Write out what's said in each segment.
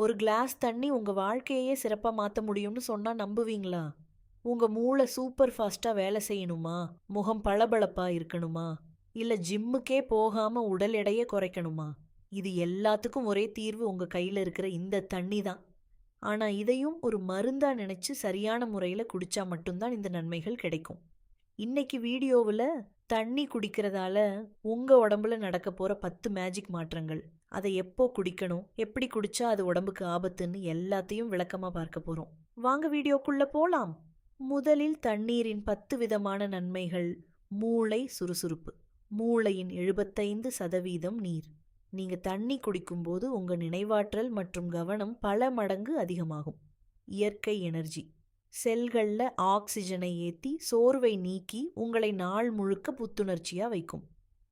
ஒரு கிளாஸ் தண்ணி உங்க வாழ்க்கையே சிறப்பா மாத்த முடியும்னு சொன்னா நம்புவீங்களா? உங்க மூளை சூப்பர் ஃபாஸ்ட்டாக வேலை செய்யணுமா? முகம் பளபளப்பா இருக்கணுமா? இல்ல ஜிம்முக்கே போகாம உடல் எடையை குறைக்கணுமா? இது எல்லாத்துக்கும் ஒரே தீர்வு உங்க கையில இருக்கிற இந்த தண்ணி தான். ஆனா இதையும் ஒரு மருந்தா நினைச்சு சரியான முறையில குடிச்சா மட்டும்தான் இந்த நன்மைகள் கிடைக்கும். இன்னைக்கு வீடியோவில் தண்ணி குடிக்கிறதால உங்க உடம்புல நடக்க போற பத்து மேஜிக் மாற்றங்கள். அதை எப்போ குடிக்கணும் எப்படி குடிச்சா அது உடம்புக்கு ஆபத்துன்னு எல்லாத்தையும் விளக்கமா பார்க்க போறோம். வாங்க வீடியோக்குள்ள போலாம். முதலில் தண்ணீரின் பத்து விதமான நன்மைகள் மூளை சுறுசுறுப்பு. மூளையின் எழுபத்தைந்து சதவீதம் நீர். நீங்க தண்ணி குடிக்கும்போது உங்க நினைவாற்றல் மற்றும் கவனம் பல மடங்கு அதிகமாகும். இயற்கை எனர்ஜி செல்கள்ல ஆக்சிஜனை ஏத்தி சோர்வை நீக்கி உங்களை நாள் முழுக்க புத்துணர்ச்சியா வைக்கும்.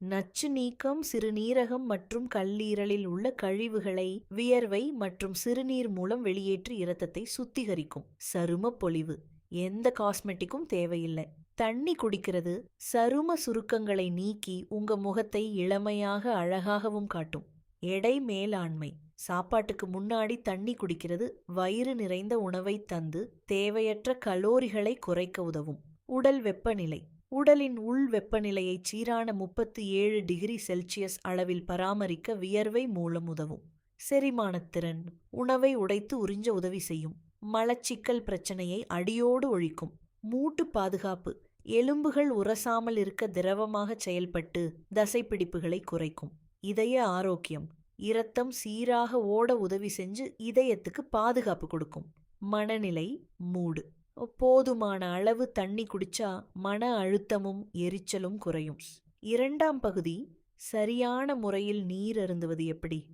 நச்சு நீக்கம் சிறுநீரகம் மற்றும் கல்லீரலில் உள்ள கழிவுகளை வியர்வை மற்றும் சிறுநீர் மூலம் வெளியேற்றி இரத்தத்தை சுத்திகரிக்கும். சரும பொலிவு. எந்த காஸ்மெட்டிக்கும் தேவையில்லை. தண்ணி குடிக்கிறது. சரும சுருக்கங்களை நீக்கி உங்க முகத்தை இளமையாக அழகாகவும் காட்டும். எடை மேலாண்மை. சாப்பாட்டுக்கு முன்னாடி தண்ணி குடிக்கிறது வயிறு நிறைந்த உணவை தந்து தேவையற்ற கலோரிகளை குறைக்க உதவும். உடல் வெப்பநிலை. உடலின் உள் வெப்பநிலையை சீரான முப்பத்தி ஏழு டிகிரி செல்சியஸ் அளவில் பராமரிக்க வியர்வை மூலம் உதவும். செரிமானத்திறன் உணவை உடைத்து உறிஞ்ச உதவி செய்யும். மலச்சிக்கல் பிரச்சனையை அடியோடு ஒழிக்கும். மூட்டு பாதுகாப்பு. எலும்புகள் உரசாமல் இருக்க திரவமாக செயல்பட்டு தசைப்பிடிப்புகளை குறைக்கும். இதய ஆரோக்கியம். இரத்தம் சீராக ஓட உதவி செஞ்சு இதயத்துக்கு பாதுகாப்பு கொடுக்கும். மனநிலை மூடு. போதுமான அளவு தண்ணி குடிச்சா மன அழுத்தமும் எரிச்சலும் குறையும். இரண்டாம் பகுதி சரியான முறையில் நீர் அருந்துவது எப்படி?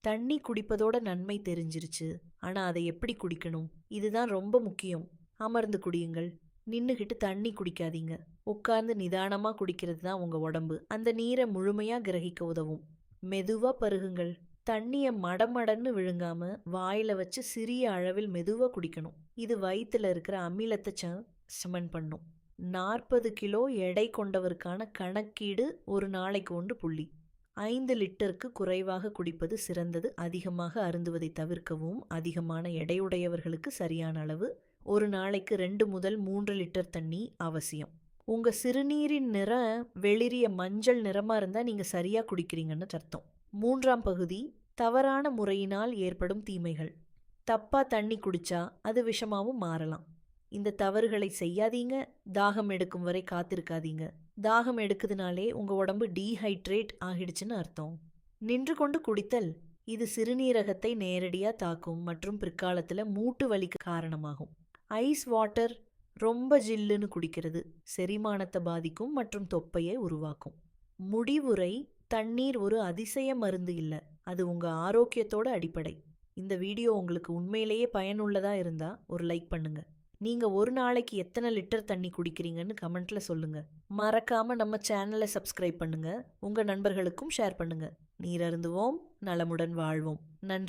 தண்ணி குடிப்பதோட நன்மை தெரிஞ்சிருச்சு. ஆனா அதை எப்படி குடிக்கணும்? இதுதான் ரொம்ப முக்கியம். அமர்ந்து குடியுங்கள். நின்னுகிட்டு தண்ணி குடிக்காதீங்க. உட்கார்ந்து நிதானமா குடிக்கிறது தான் உங்க உடம்பு. அந்த நீரை முழுமையா கிரகிக்க உதவும். மெதுவா பருகுங்கள். தண்ணிய மடமடன்னு விழுங்காம வாயில வச்சு சிறிய அளவில் மெதுவா குடிக்கணும். இது வயித்துல இருக்கிற அமிலத்தை ச- சமன் பண்ணும். நாற்பது கிலோ எடை கொண்டவருக்கான கணக்கீடு ஒரு நாளைக்கு ஒன்று புள்ளி. ஐந்து லிட்டருக்கு குறைவாக குடிப்பது சிறந்தது. அதிகமாக அருந்துவதை தவிர்க்கவும் அதிகமான எடையுடையவர்களுக்கு சரியான அளவு ஒரு நாளைக்கு ரெண்டு முதல் மூன்று லிட்டர் தண்ணி அவசியம். உங்க சிறுநீரின் நிறம் வெளிரிய மஞ்சள் நிறமா இருந்தா நீங்க சரியா குடிக்கிறீங்கன்னு அர்த்தம். மூன்றாம் பகுதி தவறான முறையினால் ஏற்படும் தீமைகள். தப்பா தண்ணி குடிச்சா அது விஷமாவும் மாறலாம். இந்த தவறுகளை செய்யாதீங்க. தாகம் எடுக்கும் வரை காத்திருக்காதீங்க. தாகம் எடுக்குதுனாலே உங்க உடம்பு டீஹைட்ரேட் ஆகிடுச்சுன்னு அர்த்தம். நின்று கொண்டு குடித்தல் இது சிறுநீரகத்தை நேரடியா தாக்கும் மற்றும் பிற்காலத்துல மூட்டு வலிக்கு காரணமாகும். ஐஸ் வாட்டர் ரொம்ப ஜில்லுன்னு குடிக்கிறது செரிமானத்தை பாதிக்கும் மற்றும் தொப்பையை உருவாக்கும். முடிவுரை தண்ணீர் ஒரு அதிசய மருந்து இல்ல அது உங்க ஆரோக்கியத்தோட அடிப்படை. இந்த வீடியோ உங்களுக்கு உண்மையிலேயே பயனுள்ளதா இருந்தா ஒரு லைக் பண்ணுங்க. நீங்க ஒரு நாளைக்கு எத்தனை லிட்டர் தண்ணி குடிக்கிறீங்கன்னு கமெண்ட்ல சொல்லுங்க. மறக்காம நம்ம சேனலை சப்ஸ்கிரைப் பண்ணுங்க. உங்க நண்பர்களுக்கும் ஷேர் பண்ணுங்க. நீர் அருந்துவோம் நலமுடன் வாழ்வோம். நன்றி.